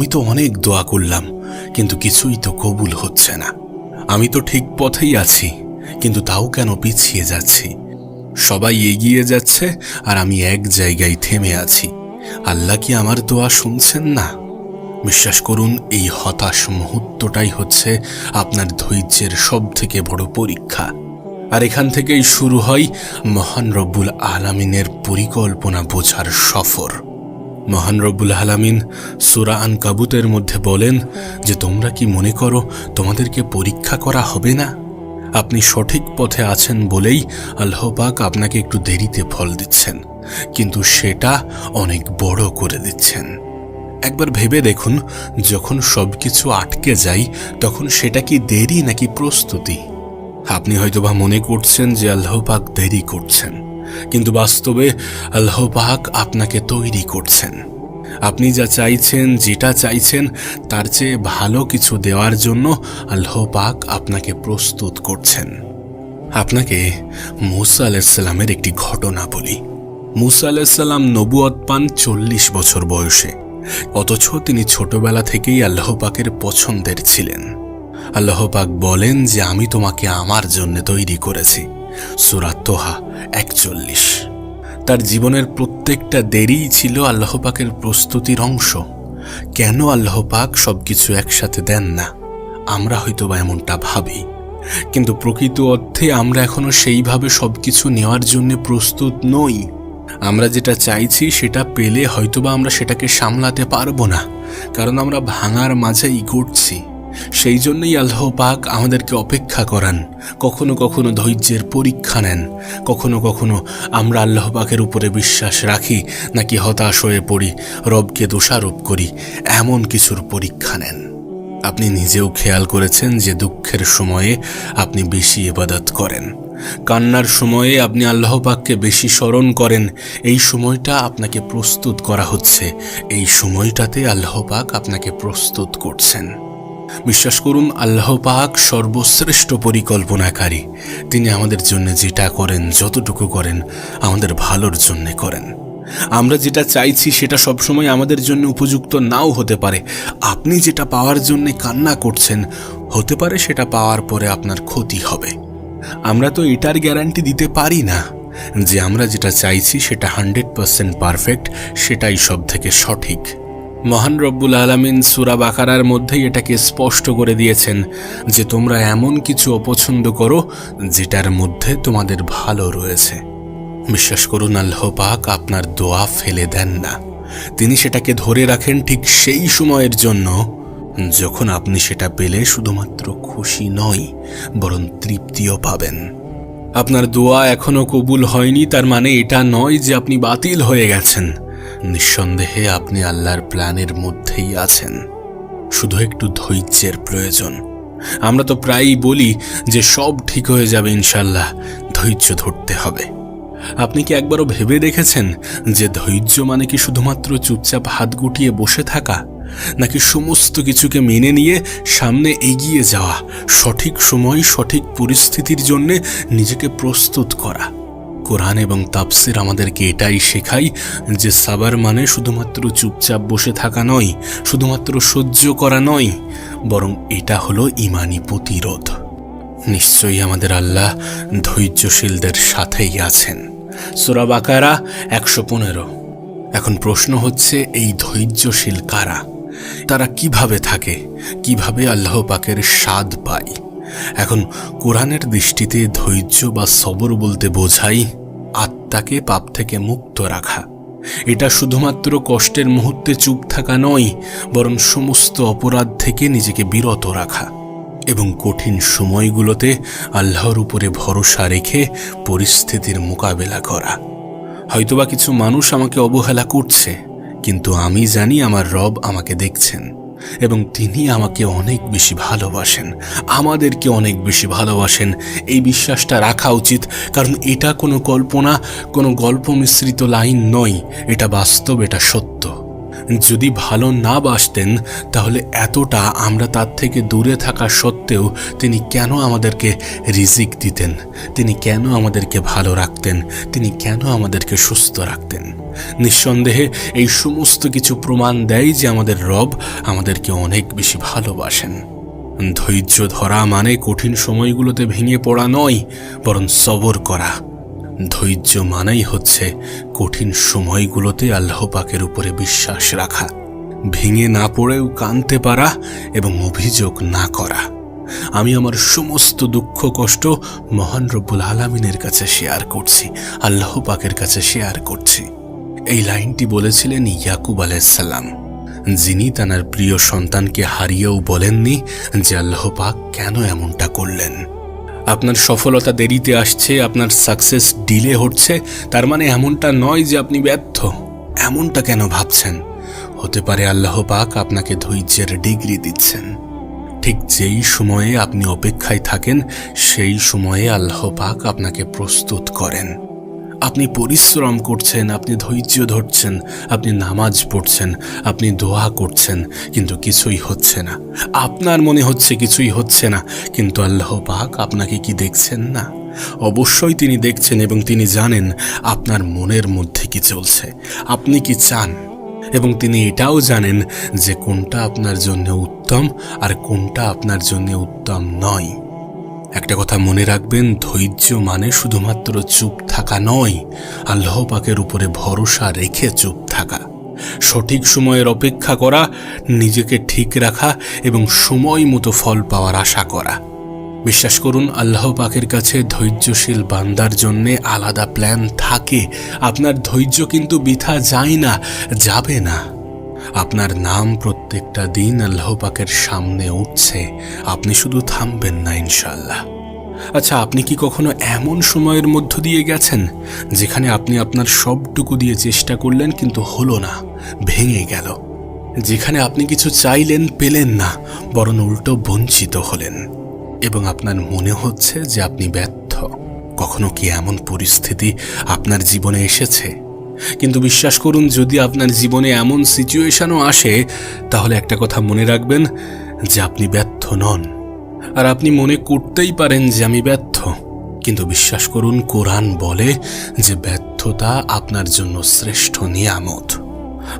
আমি তো অনেক দোয়া করলাম, কিন্তু কিছুই তো কবুল হচ্ছে না। আমি তো ঠিক পথেই আছি, কিন্তু তাও কেন পিছিয়ে যাচ্ছি? সবাই এগিয়ে যাচ্ছে, আর আমি এক জায়গায় থেমে আছি। আল্লাহ কি আমার দোয়া শুনছেন না? বিশ্বাস করুন, এই হতাশ মুহূর্তটাই হচ্ছে আপনার ধৈর্যের সব থেকে বড় পরীক্ষা। আর এখান থেকেই শুরু হয় মহান রব্বুল আলামিনের পরিকল্পনা বোঝার সফর। মহান রব্বুল আলামিন সুরা আন কাবুতের মধ্যে বলেন যে, তোমরা কি মনে করো তোমাদেরকে পরীক্ষা করা হবে না? আপনি সঠিক পথে আছেন বলেই আল্লাহ পাক আপনাকে একটু দেরিতে ফল দিচ্ছেন, কিন্তু সেটা অনেক বড় করে দিচ্ছেন। একবার ভেবে দেখুন, যখন সবকিছু আটকে যায়, তখন সেটা কি দেরি নাকি প্রস্তুতি? আপনি হয়তোবা মনে করছেন যে, আল্লাহ পাক দেরি করছেন। কিন্তু বাস্তবে আল্লাহ পাক আপনাকে তৈরি করছেন। আপনি যা চাইছেন, যেটা চাইছেন, তার চেয়ে ভালো কিছু দেওয়ার জন্য আল্লাহ পাক আপনাকে প্রস্তুত করছেন। আপনাকে মুসা আলাইসাল্লামের একটি ঘটনা বলি। মুসা আলাইসাল্লাম নবুয়ত পান চল্লিশ বছর বয়সে। অথচ তিনি ছোটবেলা থেকেই আল্লাহ পাকের পছন্দের ছিলেন। আল্লাহ পাক বলেন যে, আমি তোমাকে আমার জন্য তৈরি করেছি। সুরাত একচল্লিশ। তার জীবনের প্রত্যেকটা দেরিই ছিল আল্লাহপাকের প্রস্তুতির অংশ। কেন আল্লাহ পাক সবকিছু একসাথে দেন না? আমরা হয়তো বা এমনটা ভাবি। কিন্তু প্রকৃত অর্থে আমরা এখনও সেইভাবে সবকিছু নেওয়ার জন্য প্রস্তুত নই। আমরা যেটা চাইছি সেটা পেলে হয়তোবা আমরা সেটাকে সামলাতে পারব না। কারণ আমরা ভাঙার মাঝেই ঘুরছি। সেই জন্যই আল্লাহ পাক আমাদেরকে অপেক্ষা করান। কখনো কখনো ধৈর্যের পরীক্ষা নেন। কখনো কখনো আমরা আল্লাহ পাকের উপরে বিশ্বাস রাখি, নাকি হতাশ হয়ে পড়ি, রবকে দোষারোপ করি, এমন কিছুর পরীক্ষা নেন। আপনি নিজেও খেয়াল করেছেন যে দুঃখের সময়ে আপনি বেশি ইবাদত করেন। কান্নার সময়ে আপনি আল্লাহ পাককে বেশি স্মরণ করেন। এই সময়টা আপনাকে প্রস্তুত করা হচ্ছে। এই সময়টাতে আল্লাহ পাক আপনাকে প্রস্তুত করছেন। বিশ্বাস করুন, আল্লাহ পাক সর্বশ্রেষ্ঠ পরিকল্পনাকারী। তিনি আমাদের জন্য যেটা করেন, যতটুকু করেন, আমাদের ভালোর জন্য করেন। আমরা যেটা চাইছি, সেটা সবসময় আমাদের জন্য উপযুক্ত নাও হতে পারে। আপনি যেটা পাওয়ার জন্য কান্না করছেন, হতে পারে সেটা পাওয়ার পরে আপনার ক্ষতি হবে। আমরা তো এটার গ্যারান্টি দিতে পারি না যে আমরা যেটা চাইছি, সেটা হান্ড্রেড পার্সেন্ট পারফেক্ট, সেটাই সব থেকে সঠিক। মহান রব্বুল আলমিন সুরা বাকারার মধ্যেই এটাকে স্পষ্ট করে দিয়েছেন যে তোমরা এমন কিছু অপছন্দ করো যেটার মধ্যে তোমাদের ভালো রয়েছে। বিশ্বাস করুন, আল্লাহ পাক আপনার দোয়া ফেলে দেন না। তিনি সেটাকে ধরে রাখেন ঠিক সেই সময়ের জন্য যখন আপনি সেটা পেলে শুধুমাত্র খুশি নয়, বরং তৃপ্তিও পাবেন। আপনার দোয়া এখনও কবুল হয়নি, তার মানে এটা নয় যে আপনি বাতিল হয়ে গেছেন। নিঃসন্দেহে আপনি আল্লাহর প্ল্যানের মধ্যেই আছেন। শুধু একটু ধৈর্যের প্রয়োজন। আমরা তো প্রায়ই বলি যে সব ঠিক হয়ে যাবে ইনশাল্লাহ ধৈর্য ধরতে হবে। আপনি কি একবারও ভেবে দেখেছেন যে ধৈর্য মানে কি শুধুমাত্র চুপচাপ হাত গুটিয়ে বসে থাকা, নাকি সমস্ত কিছুকে মেনে নিয়ে সামনে এগিয়ে যাওয়া, সঠিক সময়, সঠিক পরিস্থিতির জন্যে নিজেকে প্রস্তুত করা? কোরআন এবং তাপসির আমাদেরকে এটাই শেখাই যে সাবার মানে শুধুমাত্র চুপচাপ বসে থাকা নয়, শুধুমাত্র সহ্য করা নয়, বরং এটা হলো ইমানি প্রতিরোধ। নিশ্চয়ই আমাদের আল্লাহ ধৈর্যশীলদের সাথেই আছেন। সোরা বাকারা একশো পনেরো। এখন প্রশ্ন হচ্ছে, এই ধৈর্যশীল কারা? তারা কীভাবে থাকে? কীভাবে আল্লাহ পাকের স্বাদ পায়? এখন কোরআনের দৃষ্টিতে ধৈর্য বা সবর বলতে বোঝাই আত্মাকে পাপ থেকে মুক্ত রাখা। এটা শুধুমাত্র কষ্টের মুহূর্তে চুপ থাকা নয়, বরং সমস্ত অপরাধ থেকে নিজেকে বিরত রাখা এবং কঠিন সময়গুলোতে আল্লাহর উপরে ভরসা রেখে পরিস্থিতির মোকাবেলা করা। হয়তোবা কিছু মানুষ আমাকে অবহেলা করছে, কিন্তু আমি জানি আমার রব আমাকে দেখছেন। এবং তিনি আমাকে অনেক বেশি ভালোবাসেন, আমাদেরকে অনেক বেশি ভালোবাসেন। এই বিশ্বাসটা রাখা উচিত, কারণ এটা কোনো কল্পনা, কোনো গল্প মিশ্রিত লাইন নয়, এটা বাস্তব, এটা সত্য। যদি ভালো না বাসতেন, তাহলে এতটা আমরা তার থেকে দূরে থাকা সত্ত্বেও তিনি কেন আমাদেরকে রিজিক দিতেন? তিনি কেন আমাদেরকে ভালো রাখতেন? তিনি কেন আমাদেরকে সুস্থ রাখতেন? নিঃসন্দেহে এই সমস্ত কিছু প্রমাণ দেয় যে আমাদের রব আমাদেরকে অনেক বেশি ভালোবাসেন। ধৈর্য ধরা মানে কঠিন সময়গুলোতে ভেঙে পড়া নয়, বরং সবর করা। ধৈর্য মানেই হচ্ছে কঠিন সময়গুলোতে আল্লাহ পাকের উপরে বিশ্বাস রাখা, ভেঙে না পড়েও কানতে পারা এবং অভিযোগ না করা। আমি আমার সমস্ত দুঃখ, কষ্ট মহান রব্বুল আলমিনের কাছে শেয়ার করছি, আল্লাহ পাকের কাছে শেয়ার করছি। এই লাইনটি বলেছিলেন ইয়াকুব আলাইসাল্লাম যিনি তানার প্রিয় সন্তানকে হারিয়েও বলেননি যে আল্লাহ পাক কেন এমনটা করলেন। আপনার সফলতা দেরিতে আসছে, আপনার সাকসেস ডিলে হচ্ছে, তার মানে এমনটা নয় যে আপনি ব্যর্থ। এমনটা কেন ভাবছেন? হতে পারে আল্লাহ পাক আপনাকে ধৈর্যের ডিগ্রি দিচ্ছেন। ঠিক যেই সময়ে আপনি অপেক্ষায় থাকেন, সেই সময়ে আল্লাহ পাক আপনাকে প্রস্তুত করেন। আপনি পরিশ্রম করছেন, আপনি ধৈর্য ধরছেন, আপনি নামাজ পড়ছেন, আপনি দোয়া করছেন, কিন্তু কিছুই হচ্ছে না। আপনার মনে হচ্ছে কিছুই হচ্ছে না, কিন্তু আল্লাহ পাক আপনাকে কি দেখছেন না? অবশ্যই তিনি দেখছেন এবং তিনি জানেন আপনার মনের মধ্যে কি চলছে। আপনি কি চান? এবং তিনি এটাও জানেন যে কোনটা আপনার জন্য উত্তম আর কোনটা আপনার জন্য উত্তম নয়। একটা কথা মনে রাখবেন, ধৈর্য মানে শুধুমাত্র চুপ থাকা নয়, আল্লাহ পাকের উপরে ভরসা রেখে চুপ থাকা। সঠিক সময়ের অপেক্ষা করা, নিজেকে ঠিক রাখা এবং সময় মতো ফল পাওয়ার আশা করা। বিশ্বাস করুন, আল্লাহ পাকের কাছে ধৈর্যশীল বান্দার জন্যে আলাদা প্ল্যান থাকে। আপনার ধৈর্য কিন্তু বৃথা যায় না, যাবে না। আপনার নাম প্রত্যেকটা দিন আল্লাহ পাকের সামনে উঠছে। আপনি শুধু থামবেন না ইনশাল্লাহ আচ্ছা আপনি কি কখনো এমন সময়ের মধ্য দিয়ে গেছেন যেখানে আপনি আপনার সবটুকু দিয়ে চেষ্টা করলেন কিন্তু হলো না, ভেঙে গেল? যেখানে আপনি কিছু চাইলেন, পেলেন না, বরং উল্টো বঞ্চিত হলেন। এবং আপনার মনে হচ্ছে যে আপনি ব্যর্থ। কখনো কি এমন পরিস্থিতি আপনার জীবনে এসেছে? কিন্তু বিশ্বাস করুন, যদি আপনার জীবনে এমন সিচুয়েশনও আসে, তাহলে একটা কথা মনে রাখবেন যে আপনি ব্যর্থ নন। আর আপনি মনে করতেই পারেন যে আমি ব্যর্থ। কিন্তু বিশ্বাস করুন, কোরআন বলে যে ব্যর্থতা আপনার জন্য শ্রেষ্ঠ নিয়ামত।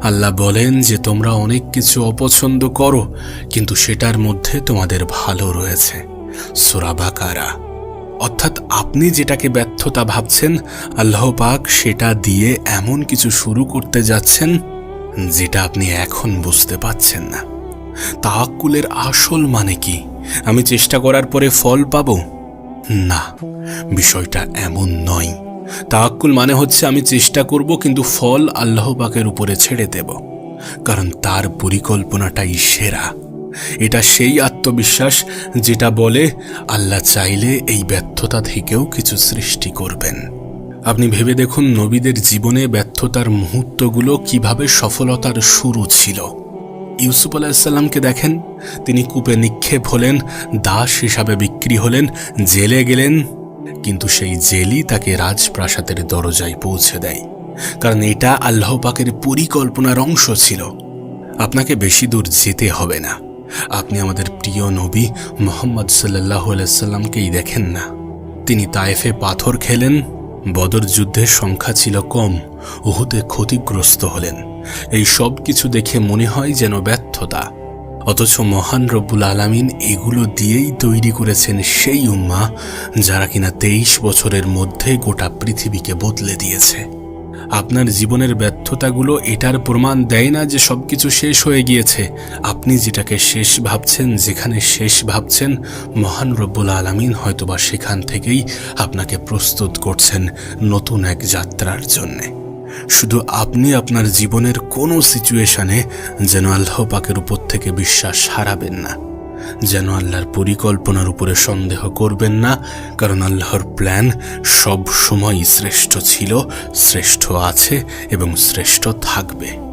আল্লাহ বলেন যে তোমরা অনেক কিছু অপছন্দ করো, কিন্তু সেটার মধ্যে তোমাদের ভালো রয়েছে। সোরাবাকারা অর্থাৎ আপনি যেটাকে ব্যর্থতা ভাবছেন, আল্লাহ পাক সেটা দিয়ে এমন কিছু শুরু করতে যাচ্ছেন, যেটা আপনি এখন বুঝতে পাচ্ছেন না। তাওয়াক্কুলের আসল মানে কি? আমি চেষ্টা করার পরে ফল পাব? না, বিষয়টা এমন নয়। তাওয়াক্কুল মানে হচ্ছে আমি চেষ্টা করব কিন্তু ফল আল্লাহ পাকের উপরে ছেড়ে দেব। কারণ তার পরিকল্পনাটাই সেরা। এটা সেই আত্মবিশ্বাস যেটা বলে, আল্লাহ চাইলে এই ব্যর্থতা থেকেও কিছু সৃষ্টি করবেন। আপনি ভেবে দেখুন নবীদের জীবনে ব্যর্থতার মুহূর্তগুলো কীভাবে সফলতার শুরু ছিল। ইউসুফ আলাহিসাল্লামকে দেখেন, তিনি কূপে নিক্ষেপ হলেন, দাস হিসাবে বিক্রি হলেন, জেলে গেলেন, কিন্তু সেই জেলই তাকে রাজপ্রাসাদের দরজায় পৌঁছে দেয়। কারণ এটা আল্লাহ পাকের পরিকল্পনার অংশ ছিল। আপনাকে বেশি দূর যেতে হবে না। আপনি আমাদের প্রিয় নবী মোহাম্মদ সাল্লাহ সাল্লামকেই দেখেন না। তিনি তায়েফে পাথর খেলেন, বদর যুদ্ধের সংখ্যা ছিল কম, উহুদে ক্ষতিগ্রস্ত হলেন। এই সব কিছু দেখে মনে হয় যেন ব্যর্থতা। অথচ মহান রব্বুল আলামিন এগুলো দিয়েই তৈরি করেছেন সেই উম্মা যারা কিনা তেইশ বছরের মধ্যে গোটা পৃথিবীকে বদলে দিয়েছে। আপনার জীবনের ব্যর্থতাগুলো এটার প্রমাণ দেয় না যে সবকিছু শেষ হয়ে গিয়েছে। আপনি যেটাকে শেষ ভাবছেন, যেখানে শেষ ভাবছেন, মহান রব্বুল আলমিন হয়তোবা সেখান থেকেই আপনাকে প্রস্তুত করছেন নতুন এক যাত্রার জন্যে। শুধু আপনি আপনার জীবনের কোনো সিচুয়েশনে যেন আল্লাহ পাকের উপর থেকে বিশ্বাস হারাবেন না। যেন আল্লাহর পরিকল্পনার উপরে সন্দেহ করবেন না, কারণ আল্লাহর প্ল্যান সব সময়ই শ্রেষ্ঠ ছিল, শ্রেষ্ঠ আছে এবং শ্রেষ্ঠ থাকবে।